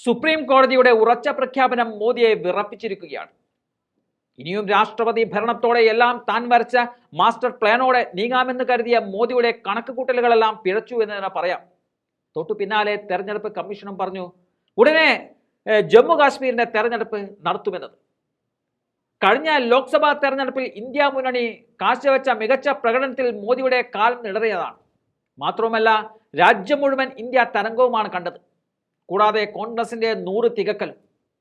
Supreme കോടതിയുടെ ഉറച്ച പ്രഖ്യാപനം മോദിയെ വിറപ്പിച്ചിരിക്കുകയാണ്. ഇനിയും രാഷ്ട്രപതി ഭരണത്തോടെ എല്ലാം താൻ വരച്ച മാസ്റ്റർ പ്ലാനോടെ നീങ്ങാമെന്ന് കരുതിയ മോദിയുടെ കണക്കുകൂട്ടലുകളെല്ലാം പിഴച്ചു എന്ന് തന്നെ പറയാം. തൊട്ടു പിന്നാലെ തെരഞ്ഞെടുപ്പ് കമ്മീഷനും പറഞ്ഞു ഉടനെ ജമ്മു കാശ്മീരിന്റെ തെരഞ്ഞെടുപ്പ് നടത്തുമെന്നത്. കഴിഞ്ഞ ലോക്സഭാ തെരഞ്ഞെടുപ്പിൽ ഇന്ത്യ മുന്നണി കാഴ്ചവെച്ച മികച്ച പ്രകടനത്തിൽ മോദിയുടെ കാലം നിടറിയതാണ്. മാത്രവുമല്ല രാജ്യം മുഴുവൻ ഇന്ത്യ തരംഗവുമാണ് കണ്ടത്. കൂടാതെ കോൺഗ്രസിന്റെ നൂറ് തികക്കലും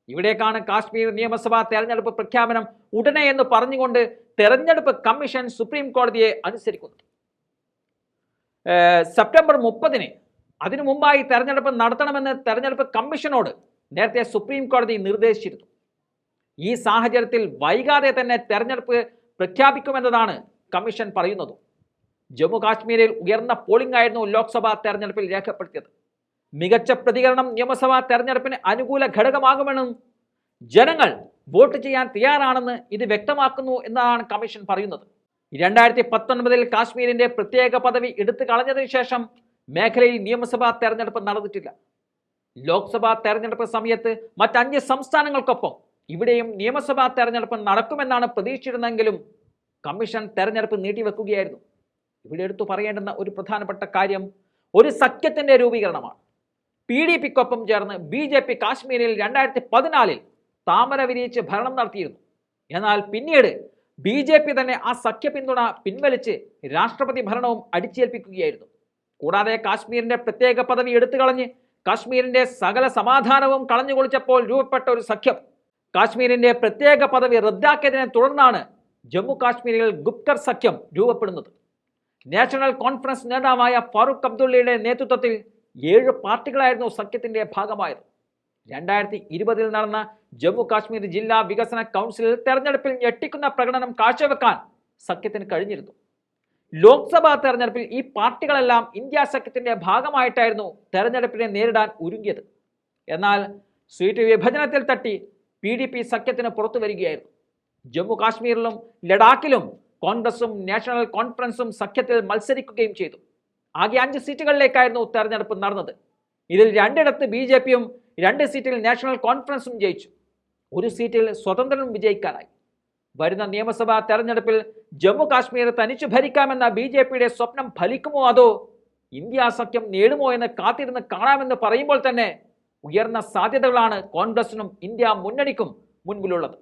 ഇവിടേക്കാണ് കാശ്മീർ നിയമസഭാ തെരഞ്ഞെടുപ്പ് പ്രഖ്യാപനം ഉടനെ എന്ന് പറഞ്ഞുകൊണ്ട് തെരഞ്ഞെടുപ്പ് കമ്മീഷൻ സുപ്രീം കോടതിയെ അനുസരിക്കുന്നത് സെപ്റ്റംബർ മുപ്പതിന് അതിനു മുമ്പായി തെരഞ്ഞെടുപ്പ് നടത്തണമെന്ന് തെരഞ്ഞെടുപ്പ് കമ്മീഷനോട് നേരത്തെ സുപ്രീം കോടതി നിർദ്ദേശിച്ചിരുന്നു. ഈ സാഹചര്യത്തിൽ വൈകാതെ തന്നെ തെരഞ്ഞെടുപ്പ് പ്രഖ്യാപിക്കുമെന്നതാണ് കമ്മീഷൻ പറയുന്നത്. ജമ്മു കാശ്മീരിൽ ഉയർന്ന പോളിംഗ് ആയിരുന്നു ലോക്സഭാ തെരഞ്ഞെടുപ്പിൽ രേഖപ്പെടുത്തിയത്. മികച്ച പ്രതികരണം നിയമസഭാ തെരഞ്ഞെടുപ്പിന് അനുകൂല ഘടകമാകുമെന്നും ജനങ്ങൾ വോട്ട് ചെയ്യാൻ തയ്യാറാണെന്ന് ഇത് വ്യക്തമാക്കുന്നു എന്നാണ് കമ്മീഷൻ പറയുന്നത്. രണ്ടായിരത്തി പത്തൊൻപതിൽ കാശ്മീരിന്റെ പ്രത്യേക പദവി എടുത്തു കളഞ്ഞതിനു ശേഷം മേഖലയിൽ നിയമസഭാ തെരഞ്ഞെടുപ്പ് നടന്നിട്ടില്ല. ലോക്സഭാ തെരഞ്ഞെടുപ്പ് സമയത്ത് മറ്റഞ്ച് സംസ്ഥാനങ്ങൾക്കൊപ്പം ഇവിടെയും നിയമസഭാ തെരഞ്ഞെടുപ്പ് നടക്കുമെന്നാണ് പ്രതീക്ഷിച്ചിരുന്നെങ്കിലും കമ്മീഷൻ തെരഞ്ഞെടുപ്പ് നീട്ടിവെക്കുകയായിരുന്നു. ഇവിടെ എടുത്തു പറയേണ്ടുന്ന ഒരു പ്രധാനപ്പെട്ട കാര്യം ഒരു സഖ്യത്തിന്റെ രൂപീകരണമാണ്. പി ഡി പിക്കൊപ്പം ചേർന്ന് ബി ജെ പി കാശ്മീരിൽ രണ്ടായിരത്തി പതിനാലിൽ താമര വിരിയിച്ച് ഭരണം നടത്തിയിരുന്നു. എന്നാൽ പിന്നീട് ബി ജെ പി തന്നെ ആ സഖ്യ പിന്തുണ പിൻവലിച്ച് രാഷ്ട്രപതി ഭരണവും അടിച്ചേൽപ്പിക്കുകയായിരുന്നു. കൂടാതെ കാശ്മീരിന്റെ പ്രത്യേക പദവി എടുത്തു കളഞ്ഞ് കാശ്മീരിന്റെ സകല സമാധാനവും കളഞ്ഞുകൊളിച്ചപ്പോൾ രൂപപ്പെട്ട ഒരു സഖ്യം. കാശ്മീരിന്റെ പ്രത്യേക പദവി റദ്ദാക്കിയതിനെ തുടർന്നാണ് ജമ്മു കാശ്മീരിൽ ഗുപ്കർ സഖ്യം രൂപപ്പെടുന്നത്. നാഷണൽ കോൺഫറൻസ് നേതാവായ ഫാറൂഖ് അബ്ദുള്ളയുടെ നേതൃത്വത്തിൽ ഏഴ് പാർട്ടികളായിരുന്നു സഖ്യത്തിന്റെ ഭാഗമായത്. രണ്ടായിരത്തി ഇരുപതിൽ നടന്ന ജമ്മു കാശ്മീർ ജില്ലാ വികസന കൗൺസിലിൽ തെരഞ്ഞെടുപ്പിൽ ഞെട്ടിക്കുന്ന പ്രകടനം കാഴ്ചവെക്കാൻ സഖ്യത്തിന് കഴിഞ്ഞിരുന്നു. ലോക്സഭാ തെരഞ്ഞെടുപ്പിൽ ഈ പാർട്ടികളെല്ലാം ഇന്ത്യ സഖ്യത്തിന്റെ ഭാഗമായിട്ടായിരുന്നു തെരഞ്ഞെടുപ്പിനെ നേരിടാൻ ഒരുങ്ങിയത്. എന്നാൽ സീറ്റ് വിഭജനത്തിൽ തട്ടി പി ഡി പി സഖ്യത്തിന് പുറത്തു വരികയായിരുന്നു. ജമ്മു കാശ്മീരിലും ലഡാക്കിലും കോൺഗ്രസും നാഷണൽ കോൺഫറൻസും സഖ്യത്തിൽ മത്സരിക്കുകയും ചെയ്തു. ആകെ അഞ്ച് സീറ്റുകളിലേക്കായിരുന്നു തെരഞ്ഞെടുപ്പ് നടന്നത്. ഇതിൽ രണ്ടിടത്ത് ബി ജെ പിയും രണ്ട് സീറ്റിൽ നാഷണൽ കോൺഫറൻസും ജയിച്ചു. ഒരു സീറ്റിൽ സ്വതന്ത്രനും വിജയിക്കാനായി. വരുന്ന നിയമസഭാ തെരഞ്ഞെടുപ്പിൽ ജമ്മു കാശ്മീർ തനിച്ചു ഭരിക്കാമെന്ന ബി ജെ പിയുടെ സ്വപ്നം ഫലിക്കുമോ അതോ ഇന്ത്യ സഖ്യം നേടുമോ എന്ന് കാത്തിരുന്ന് കാണാമെന്ന് പറയുമ്പോൾ തന്നെ ഉയർന്ന സാധ്യതകളാണ് കോൺഗ്രസിനും ഇന്ത്യ മുന്നണിക്കും മുൻപിലുള്ളത്.